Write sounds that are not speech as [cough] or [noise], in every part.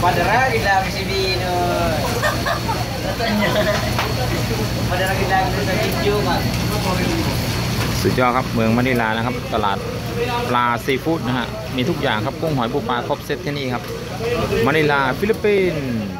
Padara gila si Bino. Padara gila sa video ka. สุดยอดครับเมืองมะนิลานะครับ ตลาดปลาซีฟู้ดนะฮะมีทุกอย่างครับกุ้งหอยปูปลาครบเซตที่นี่ครับมะนิลาฟิลิปปินส์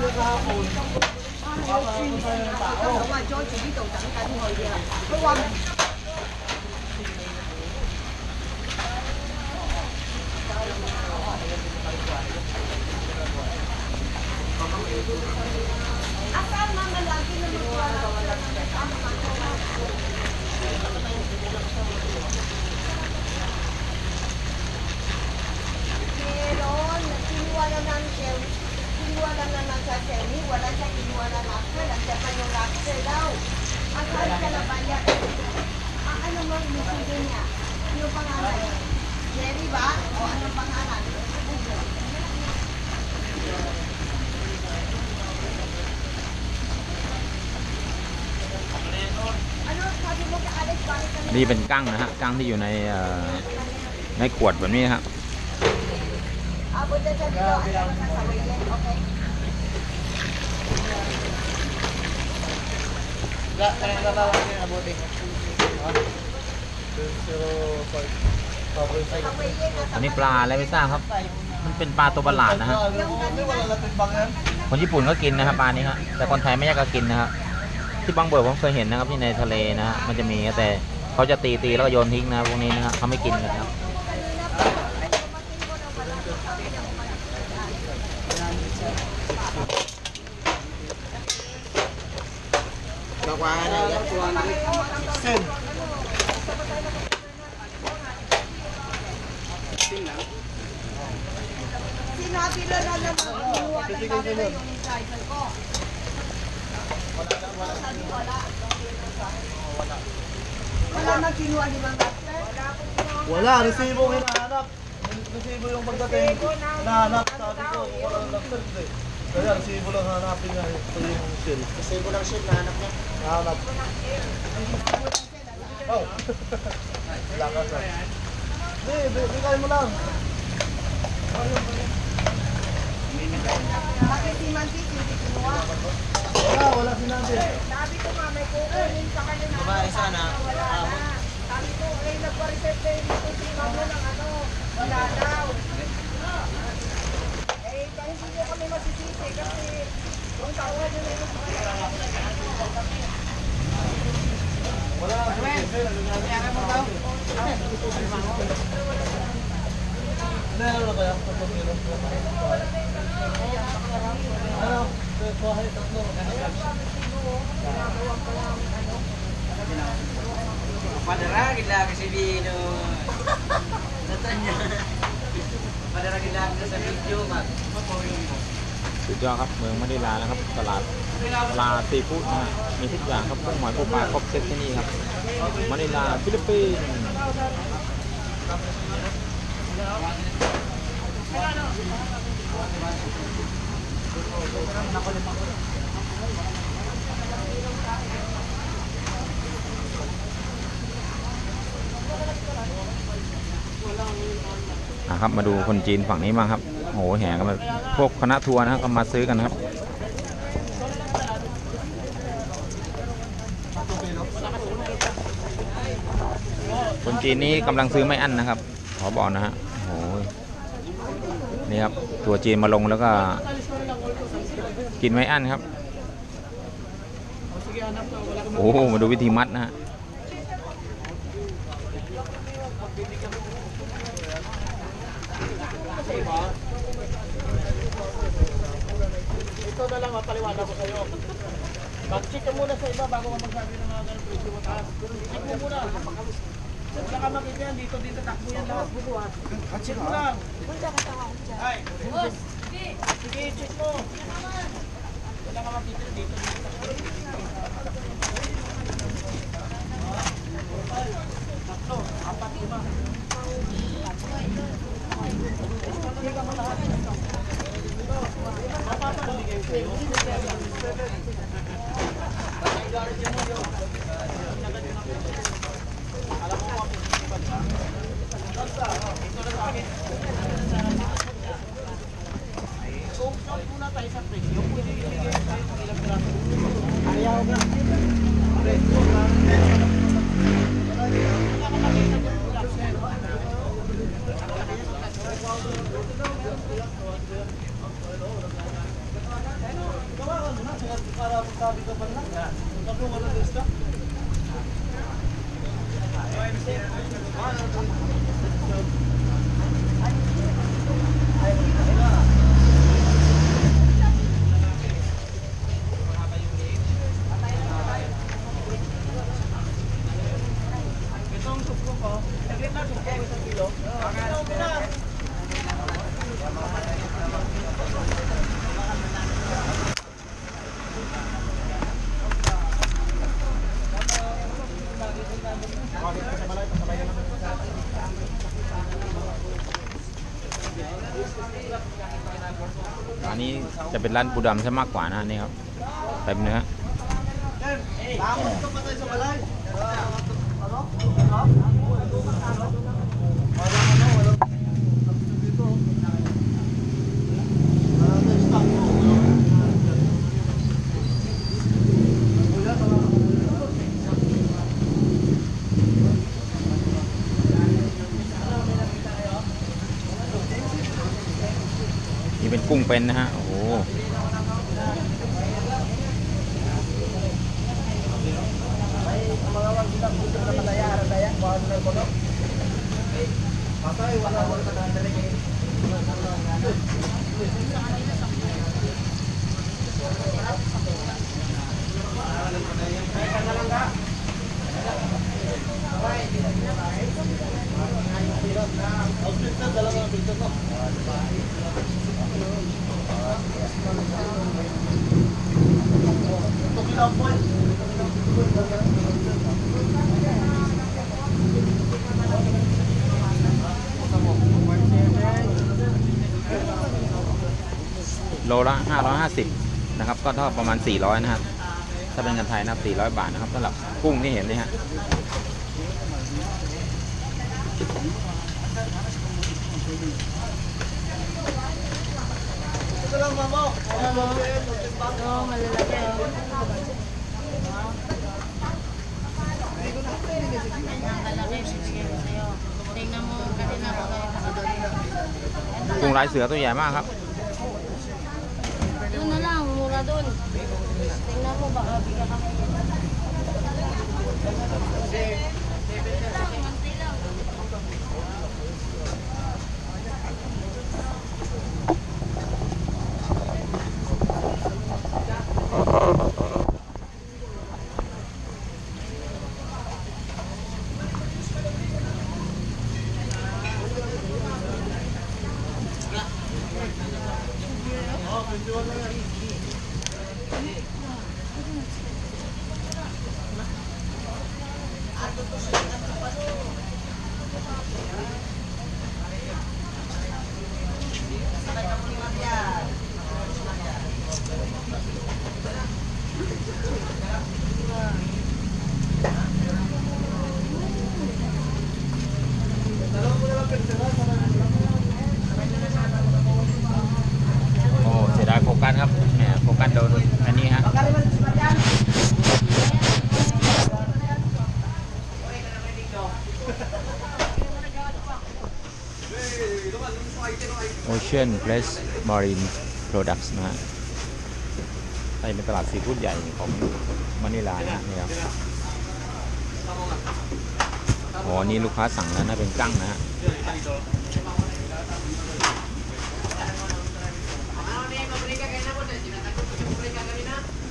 niya kahapon, baka ano tayo ng tao. 咁啊，George 呢度等緊佢嘅。佢話阿三媽咪兩邊都冇啦。Meron, นี่เป็นกั้งนะฮะกั้งที่อยู่ในในขวดแบบนี้ครับอันนี้ปลาอะไรไม่ทราบครับ มันเป็นปลาตัวประหลาดนะฮะคนญี่ปุ่นก็กินนะครับปลานี้ครับแต่คนไทยไม่อยากจะกินนะครับที่บางเบิร์ผมเคยเห็นนะครับที่ในทะเลนะฮะมันจะมีแต่ เขาจะตีตีแล้วก็โยนทิ้งนะพวกนี้นะฮะเขาไม่กินกันครับ Sin. Sinabi na na naman kumuha ng bago na yung driver ko. Sabi wala. Wala nang kinuha ni Mang Master? Wala, resibo hinahanap. Resibo yung pagdating. Hinahanap, sabi ko, kung wala ng laptop, hindi. Kaya resibo lang hanapin niya. Ito yung seal. Resibo lang shit na anak niya. Nahanap. Oh. [laughs] Wala ka sa. Hindi, bi- bigay mo lang. Bakit si Mantis hindi kinuha? Wala, wala sinabi. Sabi ko nga may kukunin sa kanya na Babae sana. wala na. Sabi ko, eh, nagpa-reserve kayo dito si Mamo ng ano, wala daw. Eh, dahil hindi ko kami masisisi kasi kung tawag nyo na yung Wala. Hindi, ano kaya? Tatlong kilo. Ano? Madaragin lang si Bino. Natanya. Padara gila sa video ka. สุดยอดครับเมืองมะนิลานะครับตลาดลาซีฟู้ดนะมีทุกอย่างครับกุ้งหอยปูปลาครบเซตที่นี่ครับมะนิลาฟิลิปปินส์ อะครับมาดูคนจีนฝั่งนี้บ้าครับโอ้โหแห่กันมาพวกคณะทัวร์นะครับก็มาซื้อกันครับคนจีนนี้กำลังซื้อไม่อั้นนะครับขอบอกนะฮะโอ้โหนี่ครับตัวจีนมาลงแล้วก็ กินไม่อั้นครับ โอ้มาดูวิธีมัดนะฮะมาเก็บเงินดีตัวดีจะตักบุญแล้วบุญวัดฉันจะมาคุณจะกระต่ายจ้ะไอ้บุ๊ค Sige, check mo. Wala ka makita yan. Dito, dito, takbo yan lahat. Check mo lang. Ay. Sige, check mo. จะเป็นร้านปูดำซะมากกว่านะนี่ครับเต็มเนื้อนี่เป็นกุ้งเป็นนะฮะ โอ้โห Patay, wala wala ka dadali kay. Outfit na, โลละ 550 นะครับ ก็เท่าประมาณ 400 นะครับ ถ้าเป็นเงินไทยนะครับ400 บาทนะครับสำหรับกุ้งที่เห็นนี่ฮะกุ้งลายเสือตัวใหญ่มากครับ lang, mura doon. Tingnan mo, baka bigyan ka mo. โ Ocean Fresh Marine Products นะฮะอันนี้เป็นตลาดซีฟู้ดใหญ่ของมะนิลานะนี่ครับอ๋อนี่ลูกค้าสั่งแล้วนะเป็นกั้งนะฮะ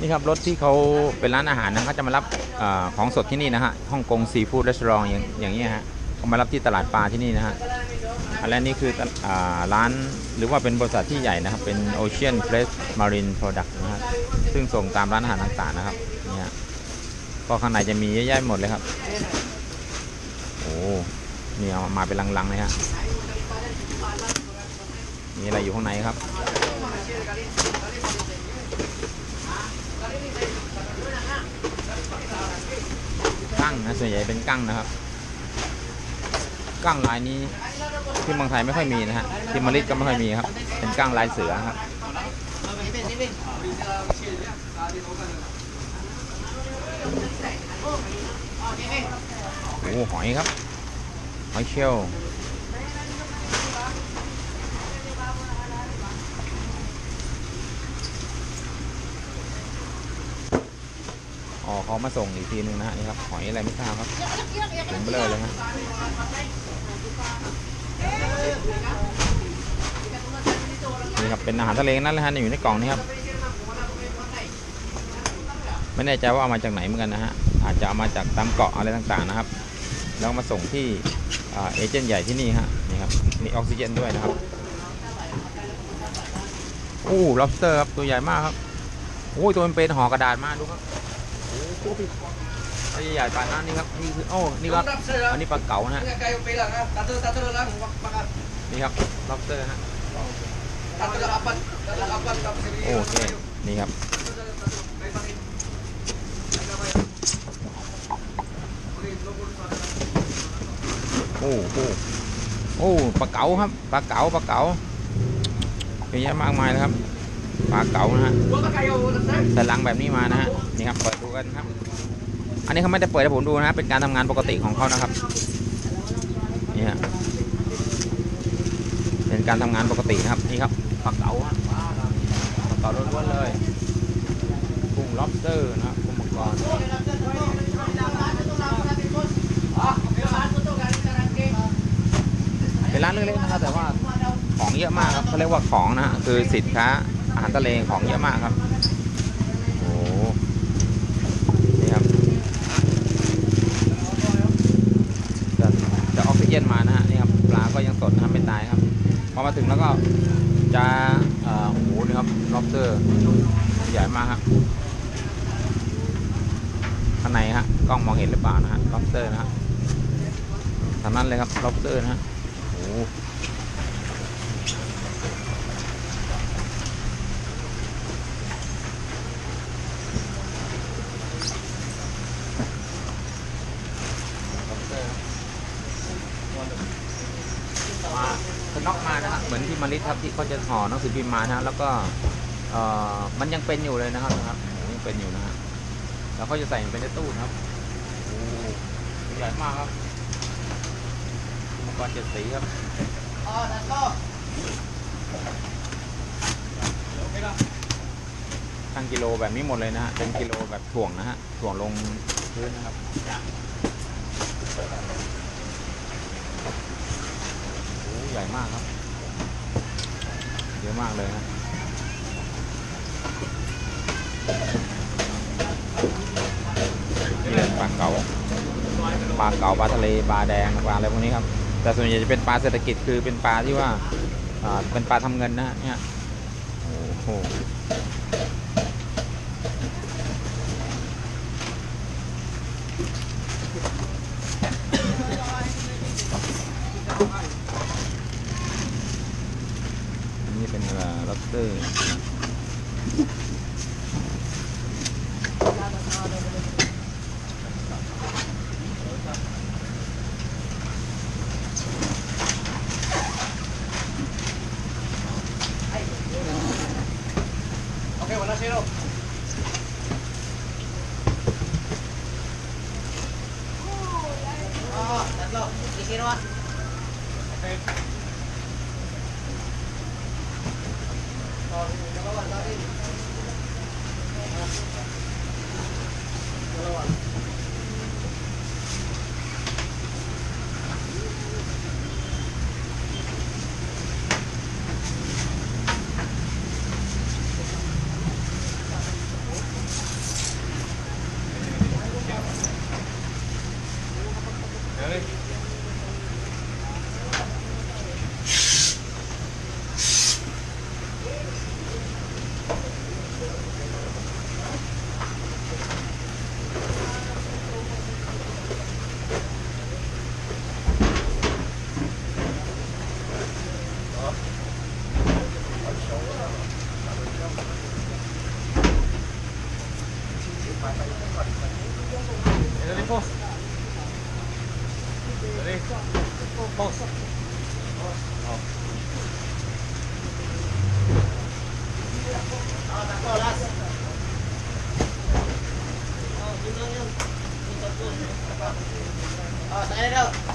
นี่ครับรถที่เขาเป็นร้านอาหารนะเขาจะมารับอของสดที่นี่นะฮะฮ่องกงซีฟู้ดร้านอย่างอย่างนี้ฮะเขามารับที่ตลาดปลาที่นี่นะฮะ แรกนี่คืออร้านหรือว่าเป็นบริษัทที่ใหญ่นะครับ เป็น Ocean Fresh Marine Product นะฮะซึ่งส่งตามร้านอาหารต่างๆนะครับเนี่ฮะก็ข้างในจะมีเยอะแยะหมดเลยครับ โอ้นี่เอามาเป็นลังๆเลยฮะมีอะไรอยู่ข้างในครับกั้งนะส่วนใหญ่เป็นกั้งนะครับ กั้งลายนี้ที่เมืองไทยไม่ค่อยมีนะฮะที่มาริดก็ไม่ค่อยมีครับ เป็นกั้งลายเสือครับโอ้หอยครับหอยเชลล์อ๋อเขามาส่งอีกทีนึงนะฮะนี่ครับหอยอะไรไม่ทราบครับถุงเบลอเลยฮะ นี่ครับเป็นอาหารทะเลนั่นแหละฮะนี่อยู่ในกล่องนี้ครับไม่แน่ใจว่าเอามาจากไหนเหมือนกันนะฮะอาจจะเอามาจากตามเกาะอะไรต่างๆนะครับ แล้วมาส่งที่เอเจนต์ใหญ่ที่นี่ฮะนี่ครับมีออกซิเจนด้วยนะครับโอ้ lobster ครับตัวใหญ่มากครับโอ้ยตัวมันเป็นห่อกระดาษมากดูครับ ตัวใหญ่ๆปานนั้นนี่ครับนี่คือโอ้นี่ครับอันนี้ปลาเก๋านะฮะ Kayo bilang ha. Tatlo, tatlo lang. Baka นี่ครับ lobster ฮะ tatlo, apat. Tatlo, apat. Tapos โอเคนี่ครับโอ้โหโอ้ปลาเก๋าครับปลาเก๋าปลาเก๋าเยอะแยะมากมายเลยครับปลาเก๋านะฮะ Huwag ka kayo, sir. ใส่ลังแบบนี้มานะฮะนี่ครับเปิดดูกันครับ อันนี้เขาไม่ได้เปิดให้ผมดูนะ เป็นการทำงานปกติของเขานะครับนี่ฮะเป็นการทำงานปกตินะครับนี่ครับปลาเก๋าฮะปลาเก๋าล้วนๆเลยกุ้ง lobster นะครับกุ้งมังกรเป็นร้านเล็กๆนะครับแต่ว่าของเยอะมากครับเขาเรียกว่าของนะฮะคือสินค้าอาหารทะเลของเยอะมากครับ โอ้โหนี่ครับจะจะออกซิเจนมานะฮะนี่ครับปลาก็ยังสดนะครับไม่ตายครับพ อมาถึงแล้วก็จะโอ้โหนี่ครับน็อปเตอร์ใหญ่มากครับข้างในฮะกล้องมองเห็นหรือเปล่านะฮะน็อปเตอร์นะฮะทางนั้นเลยครับน็อปเตอร์นะฮะโอ้โห มาคือน็อกมา นะฮะเหมือนที่มาริครับที่เขาจะห่อหนังสือพิมพ์มานะฮะแล้วก็เอ่อมันยังเป็นอยู่เลยนะครับนะครับยังเป็นอยู่นะฮะแล้วเขาจะใส่เป็นในตู้นะครับโอ้ใหญ่มากครับอุปกรณ์เจ็ดสีครับ Oh, tatlo. ตั้งกิโลแบบนี้หมดเลยนะฮะเป็นกิโลแบบถ่วงนะฮะถ่วงลงพื้นนะครับโอ้ใหญ่มากครับ อะมากเลยนะนี่เป็นปลาเก๋าปลาเก๋าปลาทะเลปลาแดงปลาอะไรพวกนี้ครับ แต่ส่วนใหญ่จะเป็นปลาเศรษฐกิจคือเป็นปลาที่ว่าเป็นปลาทำเงินนะฮะเนี่ยโอ้โห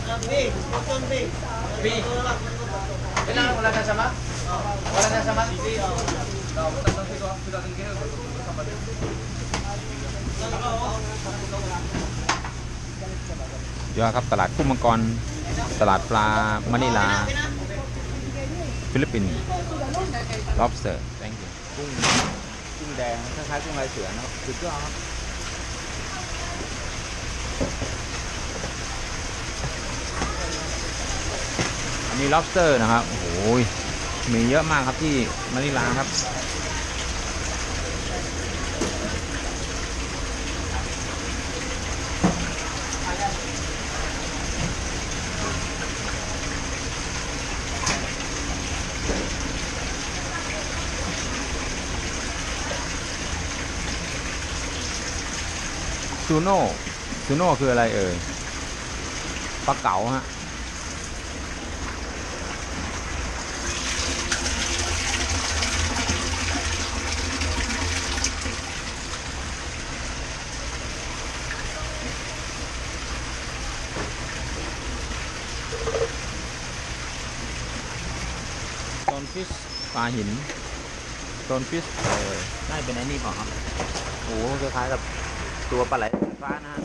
B, button B. B. Kailangan wala na sama? Wala na sama? ยอดครับตลาดกุ้งมังกร ตลาดปลามะนิลา ฟิลิปปินส์ lobster thank you กุ้งกุ้งแดงคล้ายๆกุ้งลายเสือนะครับสุดยอดครับ อันนี้ lobster นะครับโอ้โหมีเยอะมากครับที่มะนิลาครับซูโน่ซูโน่คืออะไรเอ่ยปลาเก๋าฮะ ฟิชปลาหินโซนฟิชเออน่าจะเป็นไอ้นี่เปล่าครับโอ้โหคล้ายๆกับตัวปลาไหลสายฟ้านะฮะ